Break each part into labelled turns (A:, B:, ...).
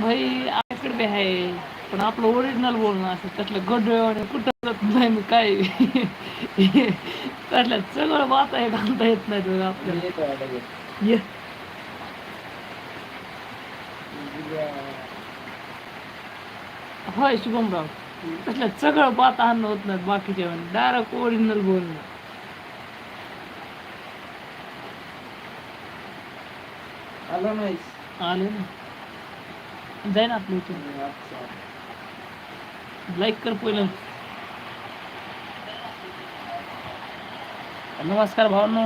A: भाई आपल्याकडे बी आहे पण आपलं ओरिजिनल बोलणं असं त्यातलं गडळ कुठं नाही मी काय त्यातल्या सगळं बात आहे घालता येत नाही बघा आपल्याला. होय शुभमराव. त्यातल्या सगळं बात आणणं होत नाही बाकीच्या डायरेक्ट ओरिजिनल बोलणं.
B: आलं नाही.
A: आले ना जाईन आपलं इथून. लाईक कर पहिलं. नमस्कार भावांनो.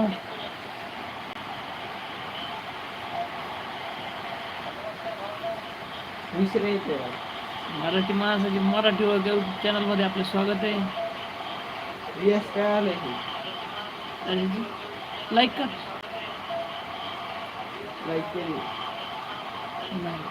B: विसरे येते
A: मराठी माणसाची मराठी व चॅनलमध्ये आपलं स्वागत आहे.
B: यस काय
A: आणि लाईक कर.
B: लाईक केली.
A: नाही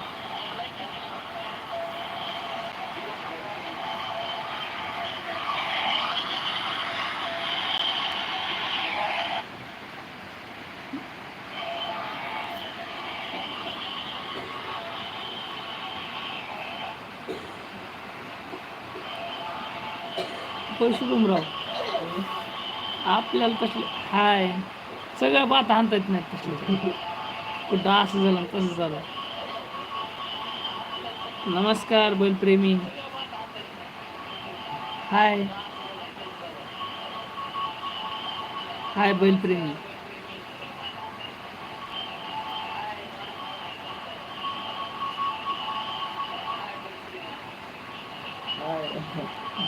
A: पैसे आपल्याला तसले हाय. सगळ्या बात आणता येत नाही तसले. कुठं असं झालं तसं झालं? नमस्कार बैलप्रेमी. हाय. हाय बैलप्रेमी.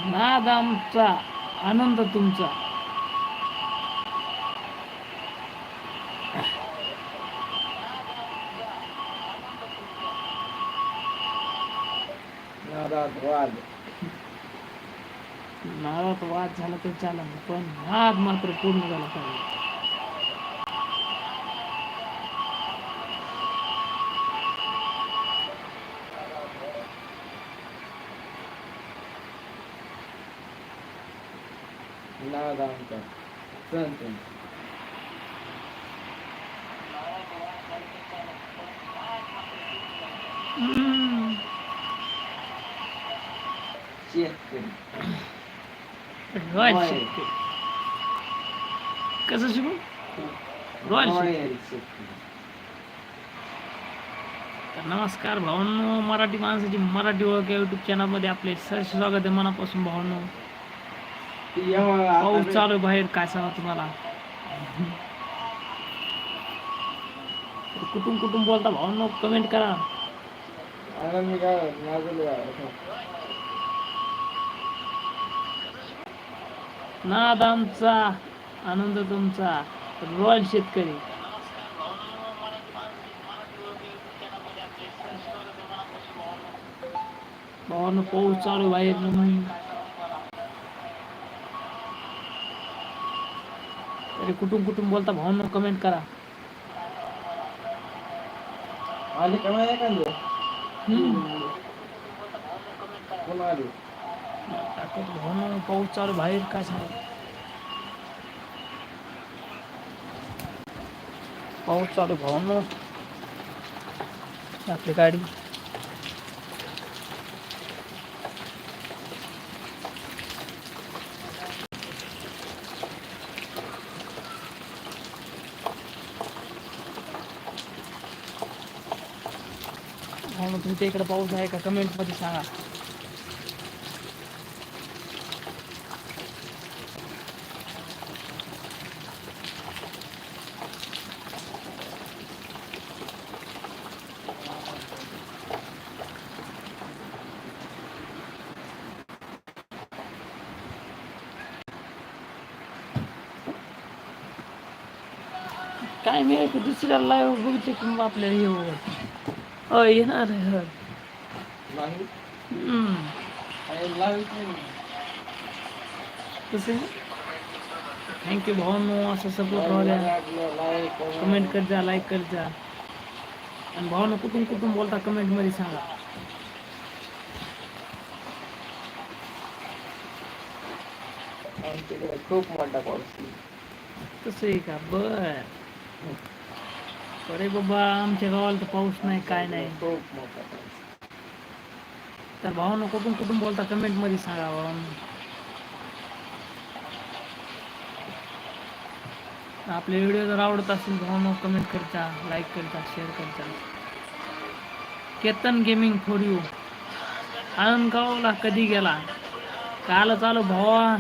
A: नाद आमचा आनंद तुमचा.
B: नादात वाद.
A: वाद झाला तर चाला पण नाद मात्र पूर्ण झाला पाहिजे.
B: नाद आमचा सण
A: हम्म.
B: शेतकरी
A: कसं शिकू? रॉयल तर नमस्कार भावांनो मराठी माणसाची मराठी ओळख या युट्यूब चॅनलमध्ये आपले सहर्ष स्वागत आहे मनापासून भावांनो. पाऊस चालू बाहेर काय सांगा तुम्हाला? कुठून कुठून बोलता भावांनो? कमेंट करा
B: आनंद काय नाजूक आहे.
A: नाद आमचा आनंद तुमचा रॉयल शेतकरी. भावांनो पाऊस चालू आहे बाहेर तरी कुठून कुठून बोलता भावांनो कमेंट करा.
B: आली का नाही एखादं?
A: हम्म.
B: कोण आली?
A: भावांनो पाऊस चालू बाहेर काय झालं पाऊस चालू भाऊ आपली गाडी. तुमच्या इकडे पाऊस आहे का? कमेंटमध्ये सांगा. काय मी एक दुसऱ्या लाईव्ह बघितले की मग आपल्याला हे अ येणार आहे हं. तसे थँक्यू भावांनो असं सपोर्ट राहिल्या कमेंट कर जा लाईक कर जा. आणि भावांनो कुठून कुठून बोलता कमेंटमध्ये सांगा.
B: खूप मोठा पाऊस
A: तसं आहे का? बर. अरे बाबा आमच्या गावाला तर पाऊस नाही काय नाही.
B: खूप मोठा पाऊस
A: तर भावानं कुठून कुठून बोलता? कमेंटमध्ये सांगा भावानं आपले व्हिडिओ जर आवडत असेल भावानं कमेंट करता लाईक करता शेअर करता. केतन गेमिंग फॉर यू आनंदगावला कधी गेला? कालच आलो भावा.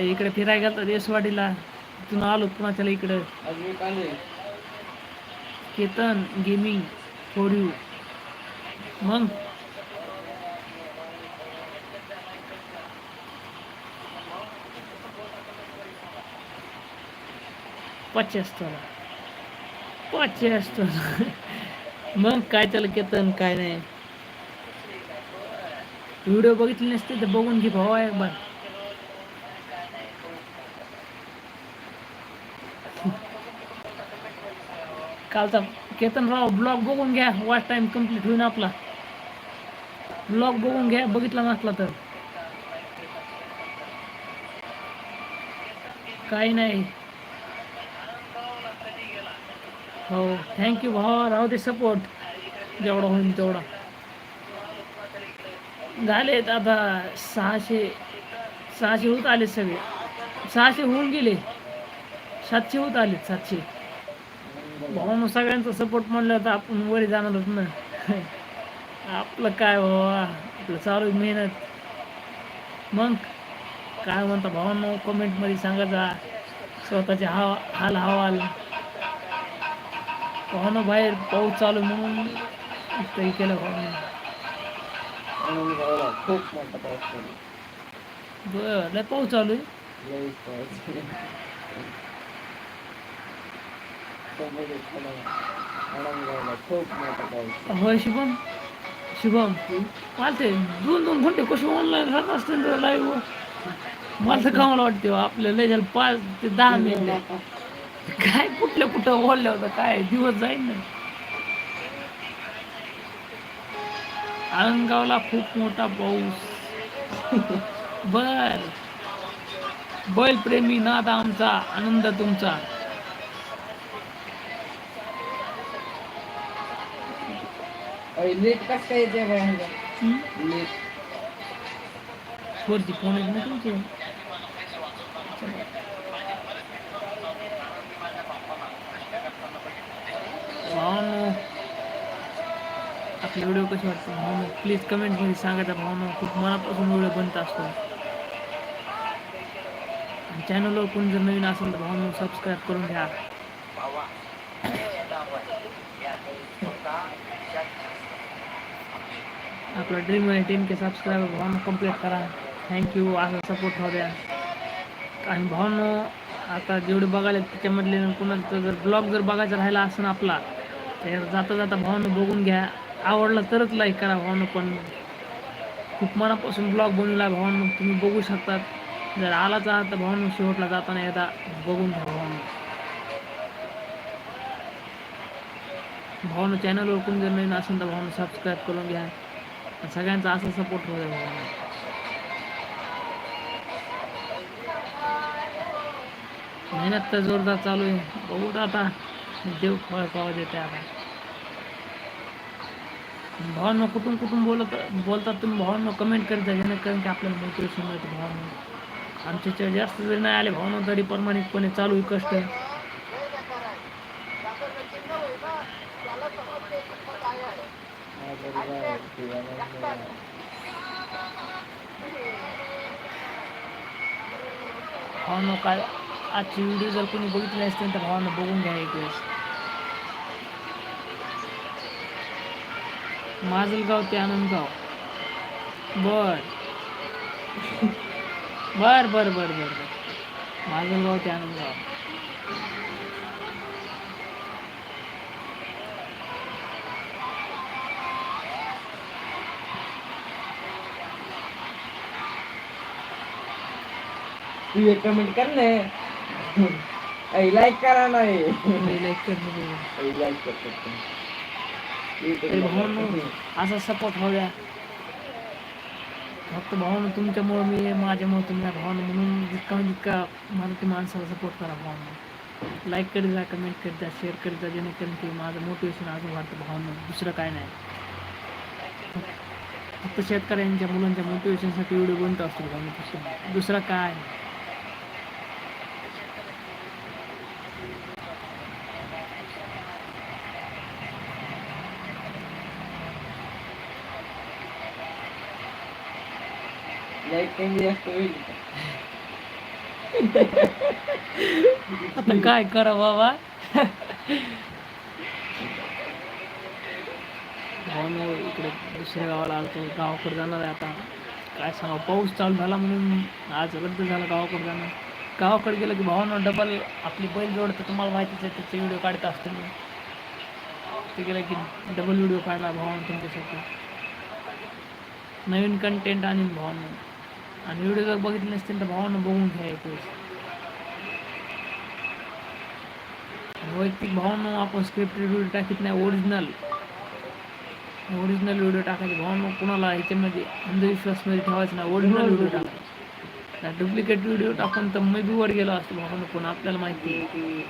A: इकडे फिरायला गेलता देशवाडीला तिथून आलो पुन्हा त्याला इकडं केतन गेमिंग फॉर यू मग? पचेस्तर पचेस्तर मग काय त्याला केतन? काय नाही. व्हिडिओ बघितले नसते तर बघून घे भावा एक बार. कालचा केतन राव ब्लॉग बघून घ्या वॉच टाइम कंप्लीट होईन आपला. ब्लॉग बघून घ्या बघितला नसला तर. काही नाही. हो थँक्यू भावा राहू दे सपोर्ट जेवढा होईल तेवढा. झालेत आता सहाशे सहाशे होत आले सगळे. सहाशे होऊन गेले. सातशे होत आले सातशे. भावानं सगळ्यांचा सपोर्ट म्हणलं तर आपण वरी जाणारच ना. आपलं काय भावा? आपलं चालू मेहनत. मग काय म्हणता भावांनो? कमेंटमध्ये सांगायचा स्वतःचे हा हाल हवाल भावानं बाहेर पाऊस चालू म्हणून इथं केलं भावानं.
B: आनंदगावला खूप मोठा पाऊस पडला.
A: बरं लय पाऊस चालू आहे
B: लईच पाऊस समोर एखादा आनंदगावला खूप मोठा पाऊस
A: होय शुभम. शुभम. मला ते दोन दोन घंटे कसे ऑनलाईन राहत असते लाईव्ह मला तर कामाला वाटते हो, आपलं लय झालं पाच ते दहा मिनिट काय कुठल्या कुठं बोलल्या होतं काय दिवस जाईल ना. आळंगावला खूप मोठा पाऊस. बर. बैलप्रेमी नाद आमचा आनंद तुमचा.
B: अरे लेट कस काय येते बाहेर
A: हम्म?
B: लेट
A: वरती फोन आहेत ना तुमचे भावानो आपले व्हिडिओ कसे वाटते भावानो प्लीज कमेंटमध्ये सांगायचा भावानो खूप मनापासून व्हिडिओ बनत असतो आणि चॅनलवर कोणी जर नवीन असेल तर भावानो सबस्क्राईब करून घ्या आपलं ड्रीम आहे टीम के सबस्क्राईबर भावानं कंप्लीट करा. थँक्यू असं सपोर्ट राहू द्या. आणि भावानं आता जेवढे बघायला त्याच्यामधले कुणाचं जर ब्लॉग जर बघायचा राहिला असेल आपला तर जाता जाता भावानं बघून घ्या. आवडला तरच लाईक करा भावानं पण खूप मनापासून ब्लॉग बनवला भावानं तुम्ही बघू शकतात. जर आलाच आहात तर भावानं शेवटला जाताना एकदा बघून घ्या भावानं. भावानं चॅनलवर कोण जर नवीन असेल तर भावानं सबस्क्राईब करून घ्या. सगळ्यांचा असा सपोर्ट होऊ द्या मेहनत तर जोरदार चालू आहे. बघू आता. देव फळ पाव देते आता. भावांनो कुठून कुठून बोलत बोलतात तुम्ही? भावांनो कमेंट करता जा जेणेकरून की आपल्याला मोटिवेशन मिळते भावांनो. आमच्या जास्त जरी नाही आले भावना तरी प्रमाणितपणे चालू आहे कष्ट.
B: आहे
A: भावानं काय आजची व्हिडिओ जर कोणी बघितली असतील तर भावानं बघून घ्या एक वेळेस. माजलगाव ते आनंदगाव. बर. बर बर बर बर बर. माजलगाव ते आनंदगाव.
B: तू एक कमेंट कर ना. लाईक करा नाही
A: लाईक कर
B: लाईक
A: भावांनो असा सपोर्ट द्या फक्त भावानं तुमच्यामुळं मी माझ्यामुळं आहे. भावानं म्हणून जितका जितका मराठी माणसाला सपोर्ट करा भावानं. लाईक करीत जा कमेंट करीत जा शेअर करीत जा जेणेकरून की माझं मोटिवेशन अजून वाटतं भावना. दुसरं काय नाही. फक्त शेतकऱ्यांच्या मुलांच्या मोटिवेशनसाठी व्हिडिओ बनतो असतो भावना. दुसरं काय नाही.
B: कमी जास्त होईल
A: आता काय करा बाबा? हो भावनो इकडे दुसऱ्या गावाला आलतो गावाकडे जाणार आहे आता. काय सांगा पाऊस चालू झाला म्हणून आज रद्द झाला गावाकडे जाणं. गावाकडे गेलं की भावानं डबल आपली बैल जोडतं तुम्हाला माहितीच आहे त्याचे व्हिडिओ काढत असतो मी ते गेलं की डबल व्हिडिओ काढला भावानं तुमच्यासाठी. नवीन कंटेंट आणीन भावानं. आणि व्हिडिओ जर बघितले नसतील तर भावानं बघून घ्या एक वेळेस वैयक्तिक भावना आपण स्क्रिप्टेड व्हिडिओ टाकीत नाही ओरिजिनल ओरिजिनल व्हिडिओ टाकायचे. भावना कुणाला ह्याच्यामध्ये अंधविश्वासमध्ये ठेवायचं नाही ओरिजिनल व्हिडिओ टाकायचे. डुप्लिकेट व्हिडिओ टाकून तर मी बी वर गेलो असतो भावना पण आपल्याला माहिती आहे.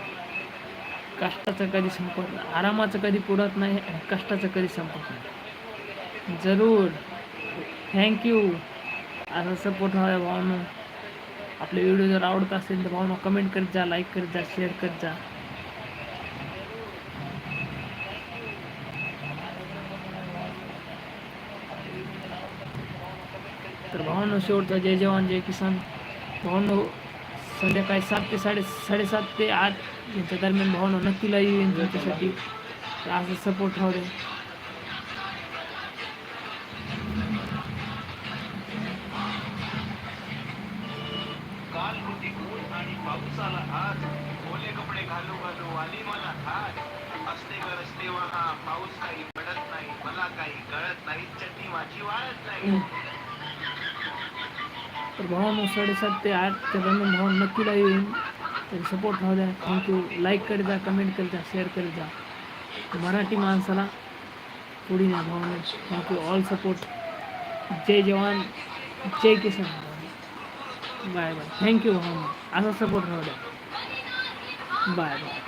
A: कष्टाचं कधी संपत नाही आरामाचं कधी पुरत नाही कष्टाचं कधी संपत नाही. जरूर. थँक्यू असं सपोर्ट व्हावा भावना. आपले व्हिडिओ जर आवडत असेल तर भावना कमेंट करत जा लाईक करत जा शेअर करत जा. तर भावनो शेवटचा जय जवान जय किसान. भावनो संध्याकाळी सात ते साडे साडेसात ते आठ यांच्या दरम्यान भावनो नक्की लाईव्ह येईन तुमच्यासाठी. तर असं सपोर्ट राहू
C: माणसाला हात ओले कपडे घालू घालू आली मला हात असते गरज तेव्हा हा पाऊस काही पडत नाही मला काही कळत नाही चटणी माझी वाळत नाही.
A: तर भावांनो साडेसात ते आठच्या दरम्यान भावांनो नक्की लाईव्ह येईन. तर सपोर्ट राहू द्या. थँक्यू लाईक करीत जा कमेंट करीत जा शेअर करीत जा. मराठी माणसाला पुढे न्या Bhavna thank you all support जय जवान. जय किसान. Bye bye. Thank you Bhavna हो, हो. असा सपोर्ट राहू द्या. Bye bye.